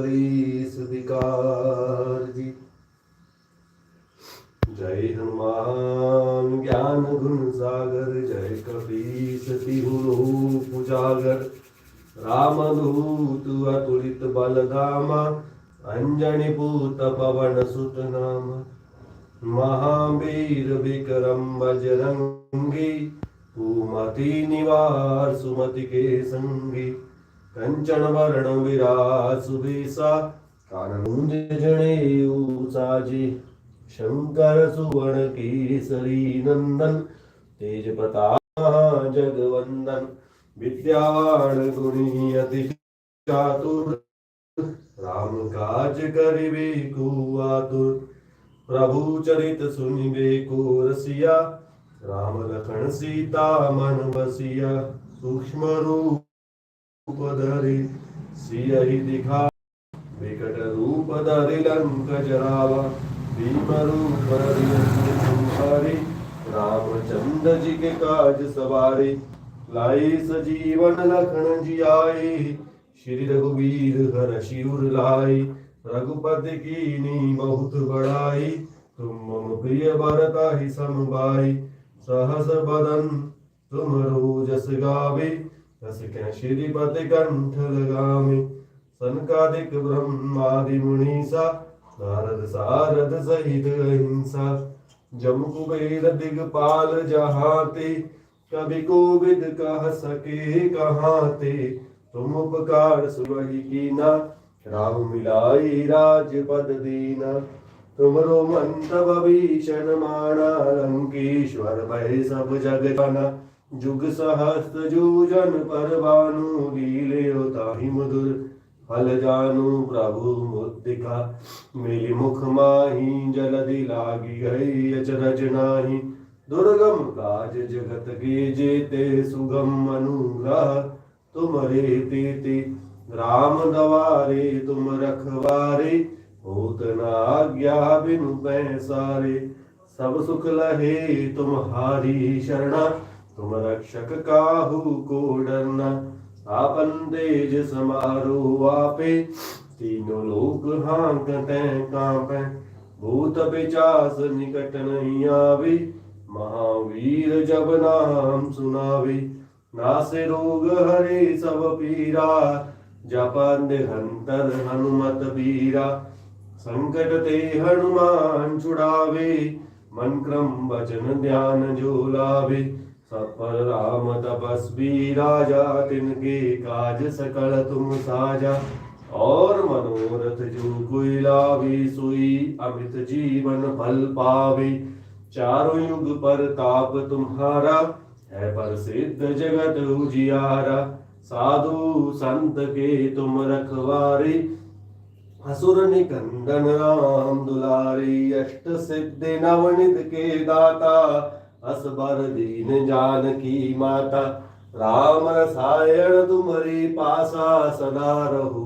ਸਬਰੀ ਸਦਿਕਾਰ ਜੀ ਜੈ ਹਨੂਮਾਨ ਗਿਆਨ ਗੁਣ ਸਾਗਰ, ਜੈ ਕਪੀ ਸਤੀ ਹੁਰੂ ਪੁਜਾਗਰ ਰਾਮਦੂਤ ਅਤੁਲਿਤ ਬਲਧਾਮ ਅੰਜਨੀ ਭੂਤ ਪਵਨ ਸੁਤ ਨਾਮ। ਮਹਾਵੀਰ ਵਿਕਰਮ ਬਜਰੰਗੀ, ਭੂਮਤੀ ਨਿਵਾਰ ਸੁਮਤੀ ਕੇ ਸੰਗੀ। कंचन वर्ण विराज सुबेसा कानून शंकर सुवर्ण केसरी नंदन तेज प्रता जगवंदन विद्यावान गुणी अति चातुर राम काज करिबे को आतुर प्रभु चरित सुनिबे को रसिया राम लखन सीता मन बसिया सूक्ष्म रूप धरि सियहि दिखा विकट रूप धरि लंक जरावा भीम रूप धरि असुर संहारी रामचंद्र जी के काज सवारे लाई सजीवन लखन जी आए श्री रघुवीर हर शिवर लाई रघुपति की बहुत बड़ाई तुम मम प्रिय भरता ही समबाई सहस बदन तुम रोजस गावे ਰਸ ਕੈ ਸ਼੍ਰੀ ਪਦ ਗੰਠ ਲਗਾਵੇ। ਸਨਕਾਦਿਕ ਬ੍ਰਹਮਾਦਿ ਮੁਨੀਸਾ, ਨਾਰਦ ਸਾਰਦ ਸਹਿਤ ਅਹਿੰਸਾ। ਜਮ ਕੁਬੇਰ ਦਿਗਪਾਲ ਜਹਾਤੇ ਕਬੀ ਕੋਵਿਦ ਕਹ ਸਕੇ ਕਹਾਤੇ। ਤੁਮ ਉਪਕਾਰ ਸੁਭਹੀ ਕੀਨਾ, ਰਾਮ ਮਿਲਾਈ ਰਾਜ ਪਦ ਦੀਨਾ। ਤੁਮਰੋ ਮੰਤਵ ਭੀਸ਼ਣ ਮਾਣਾ, ਲੰਕੇਸ਼ਵਰ ਭੈ ਸਭ ਜਗ ਜਾਨਾ। ਜੁਗ ਸਹਸਤ ਜੂਜਨ ਪਰਵਾਨੂ ਗੀਲਿਓ ਤਾਹੀ ਮధుਰ ਹਲ ਜਾਨੂ ਪ੍ਰਭੂ ਮੁਦਿਕਾ ਮੇਰੀ ਮੁਖ ਮਾਹੀ ਜਲ ਦੀ ਲਾਗੀ ਗਈ ਅਚਰਜ ਨਾਹੀ। ਦੁਰਗਮ ਕਾਜ ਜਗਤ ਕੀ ਜੀਤੇ, ਸੁਗਮ ਅਨੁਗ੍ਰਹ ਤੁਮਰੇ ਤੀਤੀ ਰਾਮ ਦਵਾਰੇ, ਤੁਮ ਰਖਵਾਰੇ, ਹੋਤ ਨਾ ਆਗਿਆ ਬਿਨੁ ਪੈ ਸਾਰੇ ਸਭ ਸੁਖ ਲਹੇ ਤੁਮਹਾਰੀ ਸ਼ਰਣਾ। तुम रक्षक काहू को डरना आपन तेज समारो आपे तीनों लोक हांकते कांपे भूत पिचास निकट नहीं आवे महावीर जब नाम सुनावे नासे रोग हरे सब पीरा जपन निरंतर हनुमत बीरा संकट ते हनुमान छुड़ावे मन क्रम वचन ध्यान जो लावे सब पर राम तपस्वी राजा तिनके काज सकल तुम साजा और मनोरथ जो कोई लावे सोई अमित जीवन फल पावे चारों युग पर ताप तुम्हारा है प्रसिद्ध जगत उजियारा साधु संत के तुम रखवारे असुर निकंदन राम दुलारी अष्ट सिद्धि नवनित के दाता असबर दीन जानकी माता राम रसायन तुम्हारी पासा सदा रहू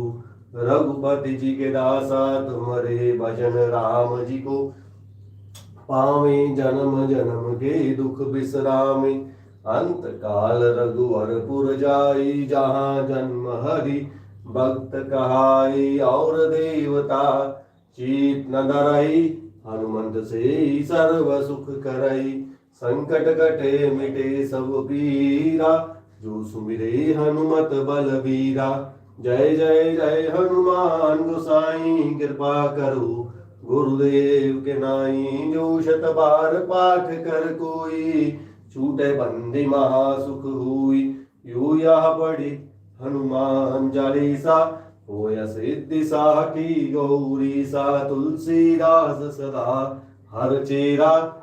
रघुपति जी के दासा तुम्हारे भजन राम जी को पावे जन्म जन्म के दुख विश्रामे अंत काल रघुवर पुर जाई जहाँ जन्म हरि भक्त कहाई और देवता चीत न डरई हनुमंत से ही सर्व सुख करई ਸੰਕਟ ਘਟੇ ਮਿਟੇ ਸਭ ਪੀਰਾ, ਜੋ ਸੁਮਿਰੇ ਹਨੂਮਤ ਬਲ ਵੀਰਾ ਜੈ ਜੈ ਜੈ ਹਨੂਮਾਨ ਗੁਸਾਈ ਕਿਰਪਾ ਕਰੋ। ਗੁਰਦੇਵ ਕੇ ਨਾਈ, ਜੋ ਸ਼ਤ ਬਾਰ ਪਾਠ ਕਰ ਕੋਈ। ਛੂਟੇ ਬੰਦੀ ਮਹਾ ਸੁਖ ਹੋਈ, ਯੋ ਯਾ ਬੜੀ ਹਨੂਮਾਨ ਚਾਲੀਸਾ। ਹੋਇ ਸਿੱਧੀ ਸਾਖੀ, ਗੌਰੀ ਸਾ ਤੁਲਸੀ ਦਾਸ ਸਦਾ। ਹਰ ਚੇਰਾ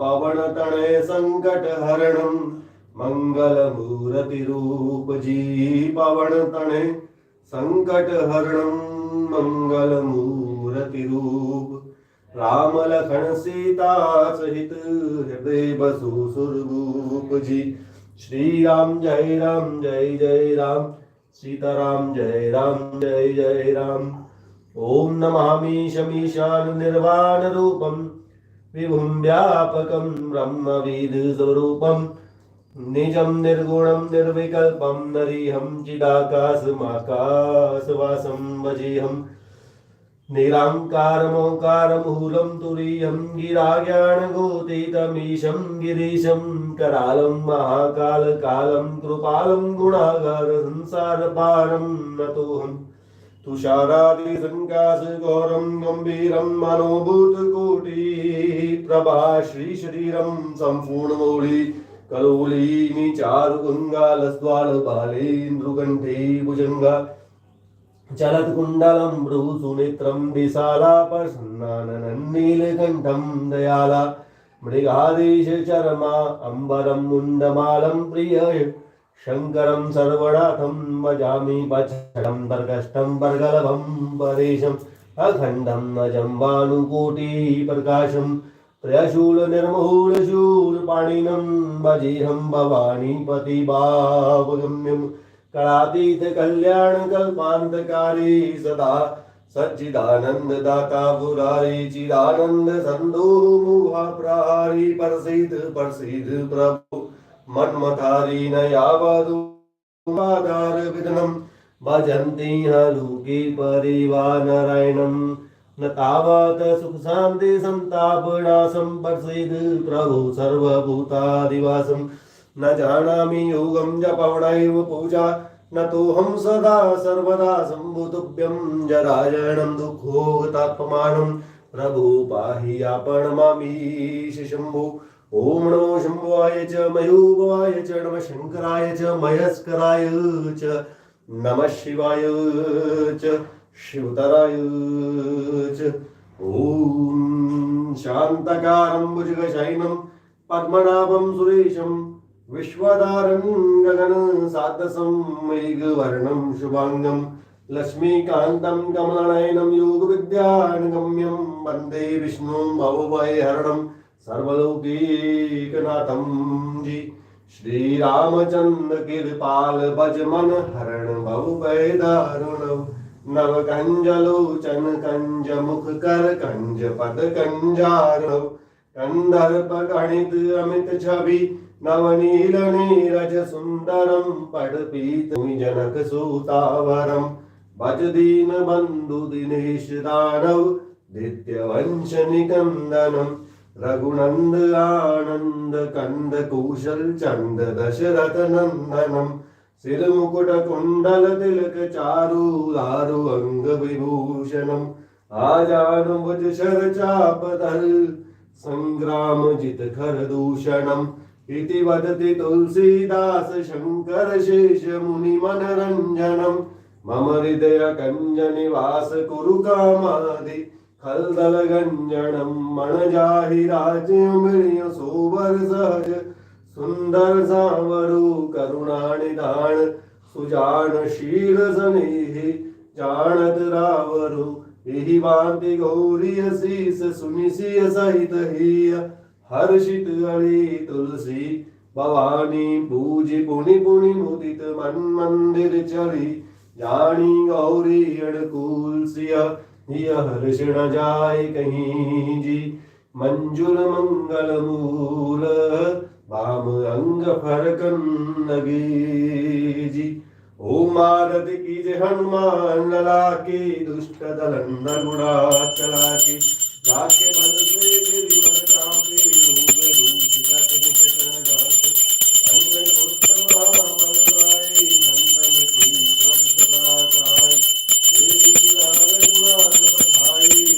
पवणतणे संकटहरणं मङ्गलमूरतिरूप जी पवणतणे रामलखनसीतासहित हृदय बसु हृदय जी श्रीराम जय राम जय जय राम। सीताराम जय राम जय जय राम। ॐ नमामि शमीशान निर्वाणरूपं विभुं व्यापकं ब्रह्मविदुस्वरूपं निजं निर्गुणं निर्विकल्पं नरीहं चिदाकाशमाकाशवासं वजेहम् निराङ्कारमोकारमूलं तुरीयं गिराज्ञानगोदितमीशं गिरीशं करालं महाकालकालं कृपालं गुणागार संसारपारं नतोऽहम् तुषारादिसङ्कासगौरं गम्भीरं मनोभूतकोटि प्रभा श्रीशरीरं सम्पूर्णमौळि कलोलीनि चारुगङ्गालस्वालबालेन्द्रुकण्ठे भुजङ्गा चलत्कुण्डलं भ्रूसुनेत्रं विशालाप्रसन्नाननीलकण्ठं दयाला मृगादेशचरमा अम्बरं मुण्डमालं प्रिय शङ्करं सर्वनाथं भजामि पच्छडं वर्गष्टं वर्गलभं परेशम् अखण्डं अजं भानुकोटिप्रकाशं त्रयशूलनिर्मूलशूलपाणिनं भजेहं भवानीपतिभावगम्यं कलातीतकल्याणकल्पान्तकारी सदा सच्चिदानन्ददाता पुरारी चिदानन्द सन्दोमुहा प्रारी प्रसीद प्रसीद प्रभु मन्मथारी न यावदुपादार विघ्नं भजन्ति हलुके परिवानरायणं न तावत् सुखशान्ति सन्तापनाशं प्रसीद प्रभु सर्वभूतादिवासं न जानामि योगं जपवणैव पूजा न तोऽहं सदा सर्वदा शम्भुतुभ्यं जराजनं दुःखोगतापमानं प्रभु पाहि आपणमामीश शम्भु ॐ नमो शम्भुवाय च मयूभवाय च नमः शङ्कराय च मयस्कराय च नमः शिवाय च शिवतराय च ॐ शान्तकारं भुजगशयनं पद्मनाभं सुरेशं विश्वदारं गगनसादसं मेघवर्णं शुभाङ्गं लक्ष्मीकान्तं कमलनयनं योगविद्यानगम्यं वन्दे विष्णुं भवभयहरणं सर्वलौकिकनाथं जी श्रीरामचन्द्र कृपाल भज मन हरण भवभय दारुणव नव कंजलोचन कंज मुख कर कंज पद कंजारणव कंदर्प गणित अमित छवि नवनील नीरज सुंदरम पडपीत जनक सूतावरम भज दीन बंधु दिनेश दानव दित्य वंश निकंदनम रघुनंद आनंद कंद कौशल चंद दशरथ नंदनम सिर मुकुट कुंडल तिलक चारु लारु अंग विभूषणम आजानु भुज शर चाप धर संग्राम जित खर दूषणम इति वदति तुलसीदास शंकर शेष मुनि मनरंजनम मम हृदय कंज निवास कुरु कामादि கல்தலகஞ்சனம் மனஜாகி ராஜ்யமிழிய சோபர் சஹஜ சுந்தர் சாமரு கருணாநிதான சுஜான ஷீர சனிஹி रावरु एहि हि गौरी गौरीयशीष सुनिशिय सहित हिय हर्षित अळी तुलसी भवानी भूजी पुणि पुणि मुदित मन मंदिर चली जानी गौरी अडकुल सिंह। हिय हर्ष न जाय कहीं जी मंजुल मंगल मूल वाम अंग फरकन लगे जी ओम आरति की जय हनुमान लला के दुष्ट दलन गुणा चला के जाके बल से गिरिवर चापे रोग दूत जट निकट न जाते अंजन पुत्र बल लाए संतन की प्रभु सदा चाय ਸਰੂਰਾ ਸੁਖਾਈ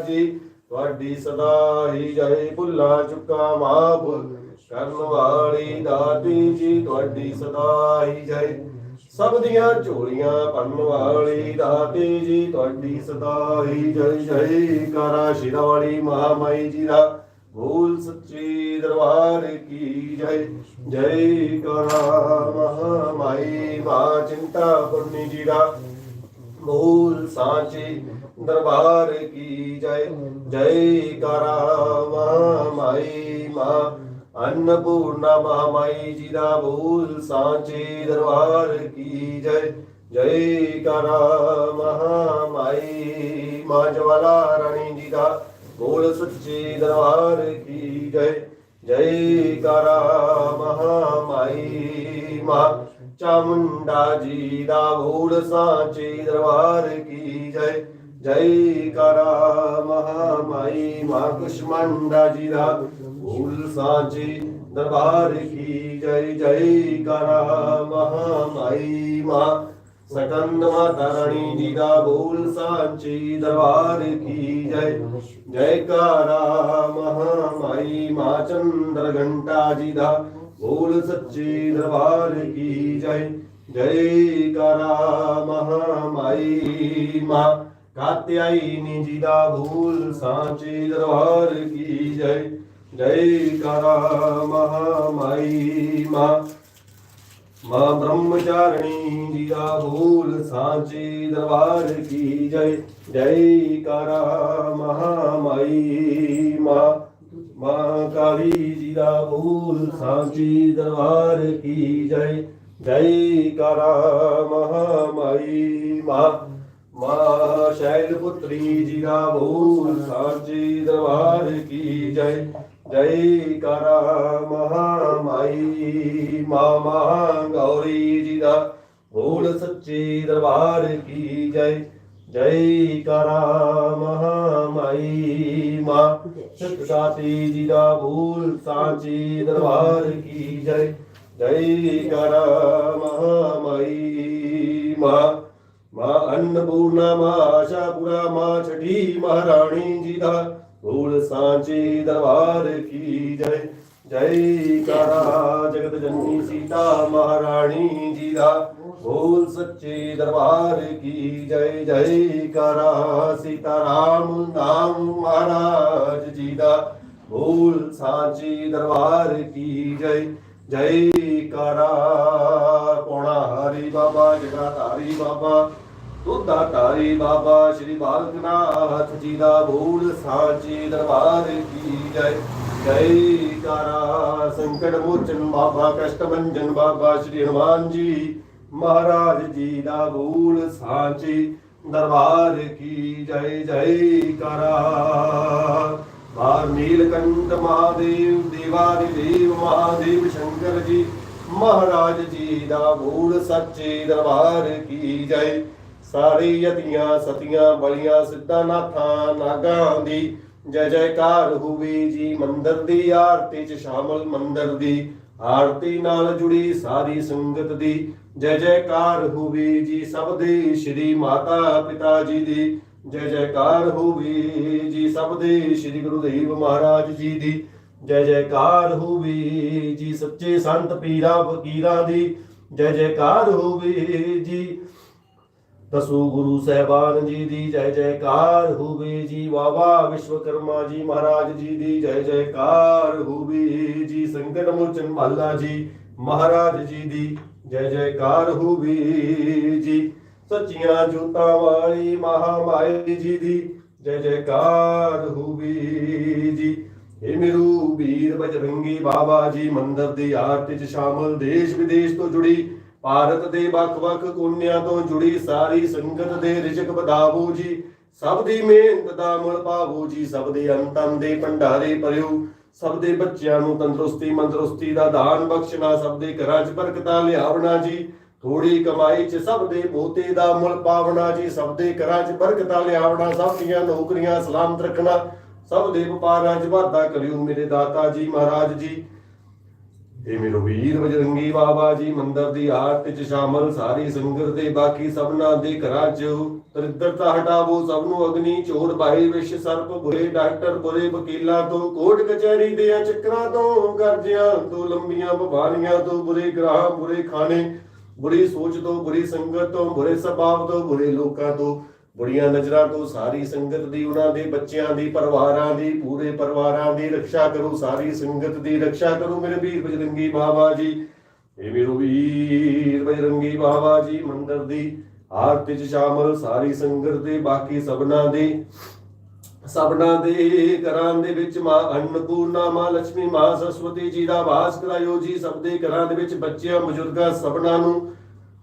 ਜੀ ਤੁਹਾਡੀ ਸਦਾ ਹੀ ਜੈ ਭੁੱਲਾ ਚੁੱਕਾ ਮਾਫ ਕਰਨ ਵਾਲੀ ਦਾਤੀ ਜੀ, ਤੁਹਾਡੀ ਸਦਾ ਹੀ ਜੈ। ਸਭ ਦੀਆਂ ਝੋਲੀਆਂ ਭਰਨ ਵਾਲੀ ਦਾਤੇ ਜੀ, ਤੁਹਾਡੀ ਸਦਾ ਹੀ ਜੈ। ਜੈ ਕਰਾ ਸ਼ਿਰਾ ਵਾਲੀ ਮਹਾਮਾਈ ਜੀ ਦਾ, ਬੋਲ ਸੱਚੀ ਦਰਬਾਰ ਕੀ ਜੈ। ਜੈ ਕਰਾ ਮਹਾਮਾਈ, ਮਾ ਚਿੰਤਾ ਪੁਰਨੀ ਜੀ ਦਾ, ਬੋਲ ਸਾਚੇ ਦਰਬਾਰ ਕੀ ਜੈ ਜੈ ਕਰਾ ਮਹਾਮਾਈ ਮਾ, ਅੰਨਪੂਰਨਾ ਮਹਾਮਾਈ ਜੀ ਦਾ ਬੋਲ ਸਾਚੇ ਦਰਬਾਰ ਕੀ ਜੈ ਜੈ ਕਰਾ ਮਹਾਮਾਈ ਮਾਂ, ਜਵਾਲਾ ਰਾਣੀ ਜੀ ਦਾ ਬੋਲ ਸੱਚੇ, ਦਰਬਾਰ ਕੀ ਜੈ ਜੈ ਕਰਾ ਮਹਾਮਾਈ ਮਾਂ, ਚਾਮੁੰਡਾ ਜੀ ਦਾ ਬੋਲ ਸਾਚੇ ਦਰਬਾਰ ਕੀ ਜੈ ਜੈ ਕਰਾ ਮਹਾਮਾਈ ਮਾ ਕੁਸ਼ਮੰਡਾ ਜੀ ਦਾ ਬੋਲ ਸਾਚੇ ਦਰਬਾਰ ਕੀ ਜੈ ਜੈ ਕਰਾ ਮਹਾਮਾਈ ਮਾ ਸਕੰਦ ਮਾਤਾ ਰਾਣੀ ਜੀ ਦਾ ਬੋਲ ਸਾਚੀ ਦਰਬਾਰ ਕੀ ਜੈ ਜੈਕਾਰਾ ਮਹਾਮਾਈ ਮਾ ਚੰਦਰ ਘੰਟਾ ਜੀ ਦਾ ਬੋਲ ਸੱਚੀ ਦਰਬਾਰ ਕੀ ਜੈ ਜੈਕਾਰਾ ਮਹਾਮਾਈ ਮਾ ਕਾਤਿਆਇਨੀ ਜੀ ਦਾ ਬੋਲ ਸਾਚੇ ਦਰਬਾਰ ਕੀ ਜੈ? ਕਰਾ ਮਹਾਮਾਈ ਮਾ। ਮਾਂ ਬ੍ਰਹਮਚਾਰਣੀ ਜੀ ਦਾ ਭੂਲ ਸਾਚੇ ਦਰਬਾਰ ਕੀ ਜੈ? ਜੈ ਕਰਾ ਮਹਾਮਾਈ ਮਾ। ਮਾਂ ਕਾਲੀ ਜੀ ਦਾ ਭੂਲ ਸਾਂਚੀ ਦਰਬਾਰ ਕੀ ਜੈ? ਜੈ ਕਰਾ ਮਹਾਮਾਈ ਮਾਂ। ਮਾਂ ਸ਼ੈਲ ਪੁੱਤਰੀ ਜੀ ਦਾ ਬੋਲ ਸਾਚੇ ਦਰਬਾਰ ਕੀ ਜੈ ਜੈ ਕਰਾ ਮਹਾਮਾਈ, ਮਾਮਾ ਗੌਰੀ ਜੀ ਦਾ ਬੋਲ ਸੱਚੀ ਦਰਬਾਰ ਕੀ ਜੈ ਜੈ ਕਰਾ ਮਹਾਮਾਈ, ਮਾ ਸਤਿ ਜੀ ਦਾ ਬੋਲ ਸਾਚੇ ਦਰਬਾਰ ਕੀ ਜੈ ਜੈ ਕਰਾ ਮਹਾਮਾਈ, ਮਾ ਮਾਂ ਅੰਨਪੂਰਨਾ ਮਾ ਆਸ਼ਾਪੁਰਾ ਮਾਂ ਛठी ਮਹਾਰਾਣੀ ਜੀ ਦਾ। ਬੋਲ ਸਾਂਚੀ ਦਰਬਾਰ ਕੀ ਜੈ? ਜੈ ਕਰਾ ਜਗਤ ਜਨਨੀ ਸੀਤਾ ਮਹਾਰਾਣੀ ਜੀ ਦਾ। ਬੋਲ ਸੱਚੇ ਦਰਬਾਰ ਕੀ ਜੈ? ਜੈ ਕਰਾ ਸੀਤਾ ਰਾਮ, ਨਾਮ ਮਹਾਰਾਜ ਜੀ ਦਾ। ਬੋਲ ਸਾਂਚੀ ਦਰਬਾਰ ਕੀ ਜੈ? ਜੈ ਕਰਾ ਪੋਣਾ ਹਰੀ ਬਾਬਾ ਜਗਾ ਧਾਰੀ ਬਾਬਾ। ਦੁੱਧਾ ਧਾਰੀ ਬਾਬਾ ਸ਼੍ਰੀ ਬਾਲਕਨਾਥ ਜੀ ਦਾ ਬੋਲ ਸਾਚੇ ਦਰਬਾਰ ਕੀ ਜੈ? ਜੈ ਕਰਾ ਸੰਕਟ ਮੋਚਨ ਬਾਬਾ ਕਸ਼ਟ ਭੰਜਨ ਬਾਬਾ ਸ਼੍ਰੀ ਹਨੂਮਾਨ ਜੀ ਮਹਾਰਾਜ ਜੀ ਦਾ ਬੋਲ ਸਾਚੇ ਦਰਬਾਰ ਕੀ ਜੈ? ਜੈ ਕਰਾ ਬਾਰ ਨੀਲਕੰਠ ਮਹਾਦੇਵ ਦੇਵਾਰੀ ਦੇਵ ਮਹਾਦੇਵ ਸ਼ੰਕਰ ਜੀ ਮਹਾਰਾਜ ਜੀ ਦਾ ਬੋਲ ਸੱਚੇ ਦਰਬਾਰ ਕੀ ਜੈ? ਸਾਰੇ ਯਤੀਆਂ ਸਤੀਆਂ ਬਲੀਆਂ ਸਿੱਧਾ ਨਾਥਾਂ ਨਾਗਾਂ ਦੀ ਜੈ ਜੈਕਾਰ ਹੋਵੇ ਜੀ ਮੰਦਰ ਦੀ ਆਰਤੀ ਚ ਸ਼ਾਮਲ ਮੰਦਰ ਦੀ ਆਰਤੀ ਨਾਲ ਜੁੜੀ ਸਾਰੀ ਸੰਗਤ ਦੀ ਜੈ ਜੈਕਾਰ ਹੋਵੇ ਜੀ ਸਭ ਦੇ ਸ਼੍ਰੀ ਮਾਤਾ ਪਿਤਾ ਜੀ ਦੀ ਜੈ ਜੈਕਾਰ ਹੋਵੇ ਜੀ ਸਭ ਦੇ ਸ਼੍ਰੀ ਗੁਰੂ ਦੇਵ ਮਹਾਰਾਜ ਜੀ ਦੀ ਜੈ ਜੈਕਾਰ ਹੋਵੇ ਜੀ ਸੱਚੇ ਸੰਤ ਪੀਰਾਂ ਫਕੀਰਾਂ ਦੀ ਜੈ ਜੈਕਾਰ ਹੋਵੇ ਜੀ ਦਸੂ ਗੁਰੂ ਸਹਿਬਾਨ ਜੀ ਦੀ ਜੈ ਜੈਕਾਰ ਹੋਵੇ ਜੀ ਬਾਬਾ ਵਿਸ਼ਵਕਰਮਾ ਜੀ ਮਹਾਰਾਜ ਜੀ ਦੀ ਜੈ ਜੈਕਾਰ ਹੋਵੇ ਜੀ ਸੰਕਟ ਮੋਚਨ ਮਹੱਲਾ ਜੀ ਮਹਾਰਾਜ ਜੀ ਦੀ ਜੈ ਜੈਕਾਰ ਹੋਵੇ ਜੀ ਸੱਚੀਆਂ ਜੋਤਾਂ ਵਾਲੀ ਮਹਾਮਾਈ ਜੀ ਦੀ ਜੈ ਜੈਕਾਰ ਹੋਵੇ ਜੀ। ਇਹ ਮੇਰੂ ਵੀਰ ਬਜਰੰਗੀ ਬਾਬਾ ਜੀ ਮੰਦਰ ਦੀ ਆਰਤੀ ਚ ਸ਼ਾਮਲ ਦੇਸ਼ ਵਿਦੇਸ਼ ਤੋਂ ਜੁੜੀ ਭਾਰਤ ਦੇ ਵੱਖ-ਵੱਖ ਕੋਨਿਆਂ ਤੋਂ ਜੁੜੀ ਸਾਰੀ ਸੰਗਤ ਦੇ ਰਿਜਕ ਵਧਾਵੋ ਜੀ। ਸਭ ਦੀ ਮਿਹਨਤ ਦਾ ਮੁੱਲ ਪਾਵੋ ਜੀ, ਸਭ ਦੇ ਅੰਤਨ ਦੇ ਭੰਡਾਰੇ ਭਰਿਓ। ਸਭ ਦੇ ਬੱਚਿਆਂ ਨੂੰ ਤੰਦਰੁਸਤੀ, ਮੰਦਰੁਸਤੀ ਦਾ ਦਾਨ ਬਖਸ਼ਣਾ, ਸਭ ਦੇ ਘਰਾਂ 'ਚ ਬਰਕਤਾਂ ਲਿਆਵਣਾ ਜੀ। ਥੋੜੀ ਕਮਾਈ 'ਚ ਸਭ ਦੇ ਬੋਤੇ ਦਾ ਮੁੱਲ ਪਾਵਣਾ ਜੀ। ਸਭ ਦੇ ਘਰਾਂ 'ਚ ਬਰਕਤਾਂ ਲਿਆਵਣਾ, ਸਭ ਦੀਆਂ ਨੌਕਰੀਆਂ ਸਲਾਮਤ ਰੱਖਣਾ। ਸਭ ਦੇ ਵਪਾਰਾਂ 'ਚ ਵਾਧਾ ਕਰਿਓ ਮੇਰੇ ਦਾਤਾ ਜੀ ਮਹਾਰਾਜ ਜੀ। ਇਹ मेरो ਵੀਰ ਬਜਰੰਗੀ ਬਾਬਾ ਜੀ ਮੰਦਰ ਦੀ ਆਰਤ ਚ ਸ਼ਾਮਲ, ਸਾਰੀ ਸੰਗਤ ਤੇ ਬਾਕੀ ਸਭਨਾ ਦੇ ਘਰਾਂ ਚ ਦਰਿਦਰਤਾ ਹਟਾਵੋ ਸਭ ਨੂੰ ਅਗਨੀ ਚੋਰ ਬਾਈ ਵਿਸ਼ ਸਰਪ ਬੁਰੇ, ਡਾਕਟਰ ਬੁਰੇ ਵਕੀਲਾਂ ਤੋਂ, ਕੋਰਟ ਕਚਹਿਰੀ ਦੇ ਚੱਕਰਾਂ ਤੋਂ ਕਰਜ਼ਿਆਂ ਤੋਂ, ਲੰਬੀਆਂ ਬਿਮਾਰੀਆਂ ਤੋਂ, ਬੁਰੇ ਗ੍ਰਾਹ, ਬੁਰੇ ਖਾਣੇ, ਬੁਰੀ ਸੋਚ ਤੋਂ, ਬੁਰੀ ਸੰਗਤ ਤੋਂ, ਬੁਰੇ ਸੁਭਾਅ ਤੋਂ, ਬੁਰੇ ਲੋਕਾਂ ਤੋਂ ਬੁਰੀਆਂ ਨਜ਼ਰਾਂ ਤੋਂ ਸਾਰੀ ਸੰਗਤ ਦੀ, ਉਹਨਾਂ ਦੇ ਬੱਚਿਆਂ ਦੀ, ਪਰਿਵਾਰਾਂ ਦੀ, ਪੂਰੇ ਪਰਿਵਾਰਾਂ ਦੀ ਰੱਖਿਆ ਕਰੋ, ਸਾਰੀ ਸੰਗਤ ਦੀ ਰੱਖਿਆ ਕਰੋ ਮੇਰੇ ਵੀਰ ਬਜਰੰਗੀ ਬਾਬਾ ਜੀ। ਇਹ ਮੇਰੋ ਵੀਰ ਬਜਰੰਗੀ ਬਾਬਾ ਜੀ, ਮੰਦਰ ਦੀ ਆਰਤੀ ਚ ਸ਼ਾਮਲ ਸਾਰੀ ਸੰਗਤ ਦੇ ਬਾਕੀ ਸਭਨਾ ਦੇ ਸਭਨਾ ਦੇ ਘਰਾਂ ਦੇ ਵਿੱਚ ਮਾਂ ਅੰਨਪੂਰਨਾ ਮਾਂ ਲక్ష్ਮੀ, ਮਾਂ ਸਰਸਵਤੀ ਜੀ ਦਾ ਵਾਸ ਕਰਾਇਓ ਜੀ। ਸਭ ਦੇ ਘਰਾਂ ਦੇ ਵਿੱਚ ਬੱਚਿਆਂ, ਬਜ਼ੁਰਗਾਂ ਸਭਨਾ ਨੂੰ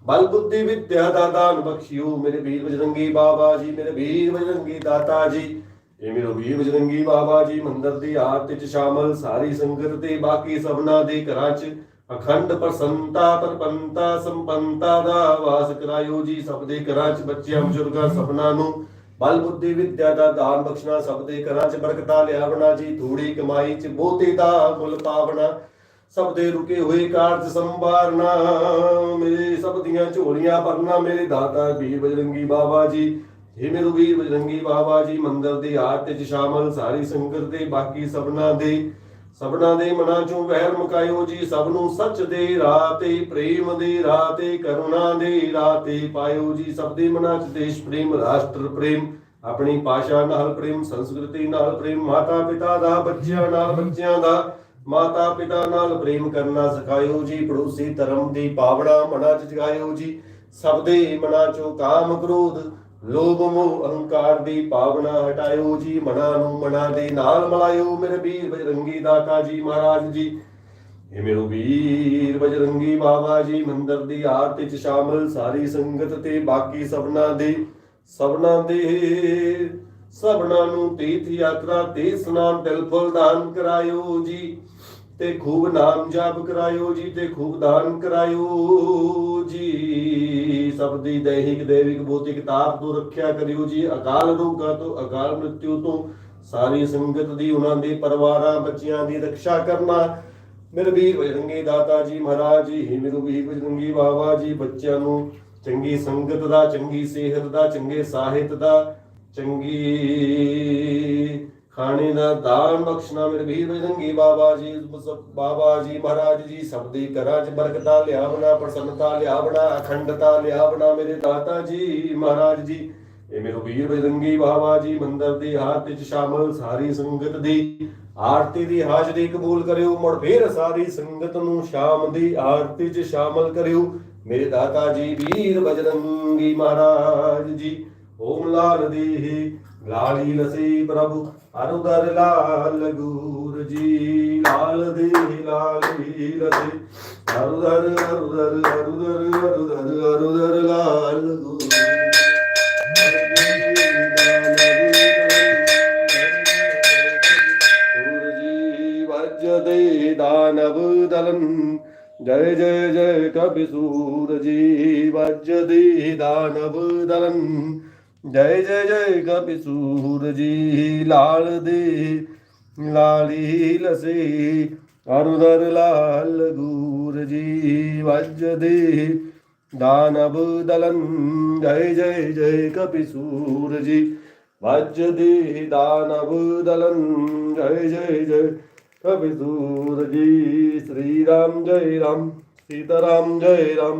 ਬਲ ਬੁੱਧੀ ਵਿਦਿਆ ਦਾ ਬਖਸ਼ਿਓ। ਮੇਰੇ ਵੀਰ ਬਜਰੰਗੀ ਬਾਬਾ ਜੀ, ਮੇਰੇ ਵੀਰ ਬਜਰੰਗੀ ਦਾਤਾ ਜੀ। ਇਹ ਮੇਰੇ ਵੀਰ ਬਜਰੰਗੀ ਬਾਬਾ ਜੀ, ਮੰਦਰ ਦੀ ਆਰਤੀ ਚ ਸ਼ਾਮਲ, ਸਾਰੀ ਸੰਗਤ ਤੇ ਬਾਕੀ ਸਭਨਾ ਦੇ ਘਰਾਂ ਚ ਅਖੰਡ ਪ੍ਰਸੰਤਾ, ਪਰਪੰਤਾ, ਸੰਪੰਤਾ ਦਾ ਵਾਸ ਕਰਾਇਓ ਜੀ। ਸਭ ਦੇ ਘਰਾਂ ਚ ਬੱਚਿਆਂ, ਬਜ਼ੁਰਗਾਂ ਸਭਨਾ ਨੂੰ ਬਲ ਬੁੱਧੀ ਵਿਦਿਆ ਦਾ ਦਾਨ ਬਖਸ਼ਣਾ, ਸਭ ਦੇ ਘਰਾਂ ਚ ਬਰਕਤਾਂ ਲਿਆਵਣਾ ਜੀ। ਥੋੜੀ ਕਮਾਈ ਚ ਬਹੁਤੇ ਦਾ ਮੁੱਲ ਪਾਵਣਾ। ਸਭ ਦੇ ਰੁਕੇ ਹੋਏ ਕਾਰਜ ਸੰਭਾਰਨਾ ਮੇਰੇ ਸਭ ਦੀਆਂ ਝੋਲੀਆਂ ਭਰਨਾ ਮੇਰੇ ਦਾਤਾ ਵੀਰ ਬਜਰੰਗੀ ਬਾਬਾ ਜੀ। ਇਹ ਮੇਰੇ ਵੀਰ ਬਜਰੰਗੀ ਬਾਬਾ ਜੀ, ਮੰਦਰ ਦੀ ਆਰਤ ਚ ਸ਼ਾਮਲ, ਸਾਰੀ ਸੰਗਤ ਦੇ, ਬਾਕੀ ਸਭਨਾ ਦੇ। ਸਭਨਾ ਦੇ ਮਨਾਂ ਚੋਂ ਵਹਿਰ ਮੁਕਾਇਓ ਜੀ ਸਭ ਨੂੰ ਸੱਚ ਦੇ ਰਾਹ ਤੇ, ਪ੍ਰੇਮ ਦੇ ਰਾਹ ਤੇ, ਕਰੁਣਾ ਦੇ ਰਾਹ ਤੇ ਪਾਇਓ ਜੀ, ਸਭ ਦੇ ਮਨਾਂ ਚ ਦੇਸ਼ ਪ੍ਰੇਮ, ਰਾਸ਼ਟਰ ਪ੍ਰੇਮ। ਆਪਣੀ ਭਾਸ਼ਾ ਨਾਲ ਪ੍ਰੇਮ, ਸੰਸਕ੍ਰਿਤੀ ਨਾਲ ਪ੍ਰੇਮ ਮਾਤਾ ਪਿਤਾ ਦਾ, ਬੱਚਿਆਂ ਨਾਲ ਬੱਚਿਆਂ ਦਾ। ਮਾਤਾ ਪਿਤਾ ਨਾਲ ਪ੍ਰੇਮ ਕਰਨਾ ਸਿਖਾਇਓ ਜੀ, ਪੜੋਸੀ ਧਰਮ ਦੀ ਪਾਵਨਾ ਮਨਾਂ ਚ ਜਗਾਇਓ ਜੀ। ਸਭ ਦੇ ਮਨਾਂ ਚੋਂ ਕਾਮ ਕ੍ਰੋਧ, ਲੋਭ ਮੋਹ ਅਹੰਕਾਰ ਦੀ ਪਾਵਨਾ ਹਟਾਇਓ ਜੀ। ਮਨਾਂ ਨੂੰ ਮਨਾਂ ਦੇ ਨਾਲ ਮਲਾਇਓ ਮੇਰੇ ਵੀਰ ਬਜਰੰਗੀ ਦਾਤਾ ਜੀ ਮਹਾਰਾਜ ਜੀ। ਇਹ ਮੇਰੇ ਵੀਰ ਬਜਰੰਗੀ ਬਾਬਾ ਜੀ ਮੰਦਰ ਦੀ ਆਰਤੀ ਚ ਸ਼ਾਮਲ ਸਾਰੀ ਸੰਗਤ ਤੇ ਬਾਕੀ ਸਭਨਾ ਦੇ ਸਭਨਾ ਦੇ, ਸਭਨਾ ਨੂੰ ਤੀਰਥ ਯਾਤਰਾ ਤੇ ਸਨਾਨ ਦਿਲ ਫੁੱਲ ਦਾਨ ਕਰਾਇਓ ਜੀ। ਤੇ ਖੂਬ ਨਾਮ ਜਪ ਕਰਾਇਓ ਜੀ, ਤੇ ਖੂਬ ਦਾਨ ਕਰਾਇਓ ਜੀ। ਸਭ ਦੀ ਦੈਹਿਕ, ਦੇਵਿਕ ਭੌਤਿਕ ਤਾਪ ਤੋਂ ਰੱਖਿਆ ਕਰਿਓ ਜੀ। ਅਕਾਲ ਰੋਗਾਂ ਤੋਂ, ਅਕਾਲ ਮ੍ਰਿਤਿਉ ਤੋਂ, ਸਾਰੀ ਸੰਗਤ ਦੀ, ਉਹਨਾਂ ਦੇ ਪਰਿਵਾਰਾਂ, ਬੱਚਿਆਂ ਦੀ ਰੱਖਿਆ ਕਰਨਾ। ਮੇਰੇ ਵੀਰ ਬਜਰੰਗੀ ਦਾਤਾ ਜੀ, ਮਹਾਰਾਜ ਜੀ, ਹੀ ਮੇਰੇ ਬਜਰੰਗੀ ਬਾਬਾ ਜੀ। ਬੱਚਿਆਂ ਨੂੰ ਚੰਗੀ ਸੰਗਤ ਦਾ, ਚੰਗੀ ਸਿਹਤ ਦਾ, ਚੰਗੇ ਸਾਹਿਤ ਦਾ, ਚੰਗੀ ਖਾਣੇ ਦਾ ਦਾਨ ਬਖਸ਼ਣਾ ਮੇਰੇ ਵੀਰ ਬਜਰੰਗੀ ਬਾਬਾ ਜੀ ਬਾਬਾ ਜੀ ਮਹਾਰਾਜ ਜੀ, ਸਭ ਦੇ ਘਰਾਂ 'ਚ ਬਰਕਤਾਂ ਲਿਆਵਣਾ ਪ੍ਰਸੰਨਤਾ ਲਿਆਵਣਾ ਅਖੰਡਤਾ ਲਿਆਵਣਾ ਮੇਰੇ ਦਾਤਾ ਜੀ, ਮਹਾਰਾਜ ਜੀ। ਇਹ ਮੇਰੇ ਵੀਰ ਬਜਰੰਗੀ ਬਾਬਾ ਜੀ, ਮੰਦਰ ਦੀ ਆਰਤੀ 'ਚ ਸ਼ਾਮਲ ਸਾਰੀ ਸੰਗਤ ਦੀ ਆਰਤੀ ਦੀ ਹਾਜ਼ਰੀ ਕਬੂਲ ਕਰਿਓ, ਮੁੜ ਫੇਰ ਸਾਰੀ ਸੰਗਤ ਨੂੰ ਸ਼ਾਮ ਦੀ ਆਰਤੀ 'ਚ ਸ਼ਾਮਲ ਕਰਿਓ। ਮੇਰੇ ਦਾਤਾ ਜੀ, ਵੀਰ ਬਜਰੰਗੀ ਮਹਾਰਾਜ ਜੀ, ਓਮ ਲਾਲ ਦੀ ਲਾਲੀ ਲਸੀ ਪ੍ਰਭੂ ਅਰੁਦਰ ਲਾਲ ਗੂਰ ਜੀ। ਲਾਲ ਦੀ ਲਾਲੀ ਲਸੀ ਅਰੁਦਰ ਅਰੁਦਰ ਅਰੁਦਰ ਅਰੁਦਰ ਅਰੁਦਰ ਲਾਲ ਗੂਰ ਸੂਰਜੀ ਦਾਨਵ ਦਲਨ। ਜੈ ਜੈ ਜੈ ਕਪਿ ਸੂਰਜੀ ਵਜਦੇ ਦਾਨਵ ਦਲਨ। ਜੈ ਜੈ ਜੈ ਕਪਿ ਸੂਰਜੀ, ਲਾਲ ਦੇ ਲਾਲੀ ਲਸੇ, ਅਰੁਦਰ ਲਾਲ ਗੂਰ ਜੀ ਵਜਦੇ ਦਾਨਵ ਦਲਨ, ਜੈ ਜੈ ਜੈ ਕਪਿ ਸੂਰਜੀ ਵਜਦੇ ਦਾਨਵ ਦਲਨ, ਜੈ ਜੈ ਜੈ ਕਪਿ ਸੂਰਜੀ, ਸ੍ਰੀ ਰਾਮ ਜੈ ਰਾਮ, ਸੀਤਾ ਰਾਮ ਜੈ ਰਾਮ।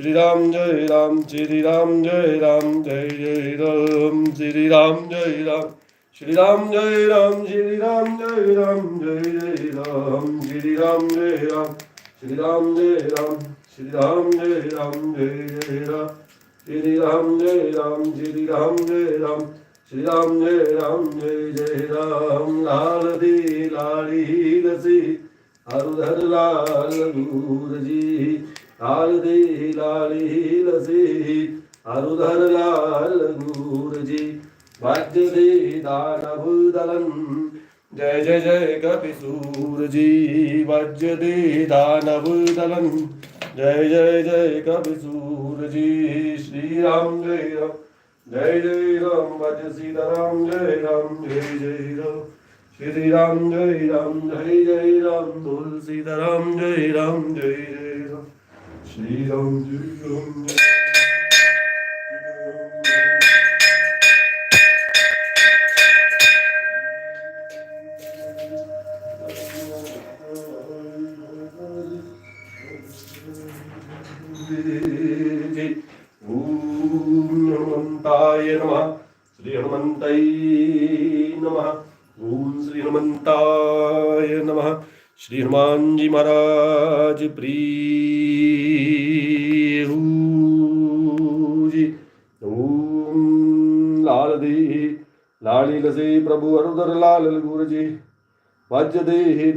শ্রীরাম জয় রাম শ্রীরাম জয় রাম জয় জয় রাম শ্রীরাম জয় রাম শ্রীরাম জয় রাম শ্রীরাম জয় রাম জয় জয় রাম শ্রীরাম জয় রাম শ্রীরাম জয় রাম শ্রীরাম জয় রাম জয় জয় রাম শ্রীরাম জয় রাম শ্রীরাম জয় রাম শ্রীরাম জয় রাম জয় জয় রাম লাল দি লাড়ি রসি হরধর লাল গুরজি ਆਲਦੀ ਲਾਲੀ ਲਸੀ ਅਰੁਧਰ ਲਾਲ ਗੂਰ ਜੀ ਦੇ ਦਾਨਵ ਦਲਨ ਜੈ ਜੈ ਜੈ ਕਪਿ ਸੂਰ ਜੀ ਦੇ ਦਾਨਵ ਦਲਨ ਜੈ ਜੈ ਜੈ ਕਪਿ ਸੂਰ ਜੀ, ਸ਼੍ਰੀ ਰਾਮ ਜੈ ਰਾਮ। ਜੈ ਜੈ ਰਾਮ ਵਜ ਸੀਤਾ ਰਾਮ ਜੈ ਰਾਮ, ਜੈ ਜੈ ਰਾਮ। ਸ਼੍ਰੀ ਰਾਮ ਜੈ ਰਾਮ, ਜੈ ਜੈ ਰਾਮ ਤੁਲਸੀਤਾ ਰਾਮ ਜੈ ਰਾਮ, ਜੈ ਜੈ ਰਾਮ। ਸ਼੍ਰੀ ਰਾਮ ਜੈ ਵੱਜਦੇ ਹੀ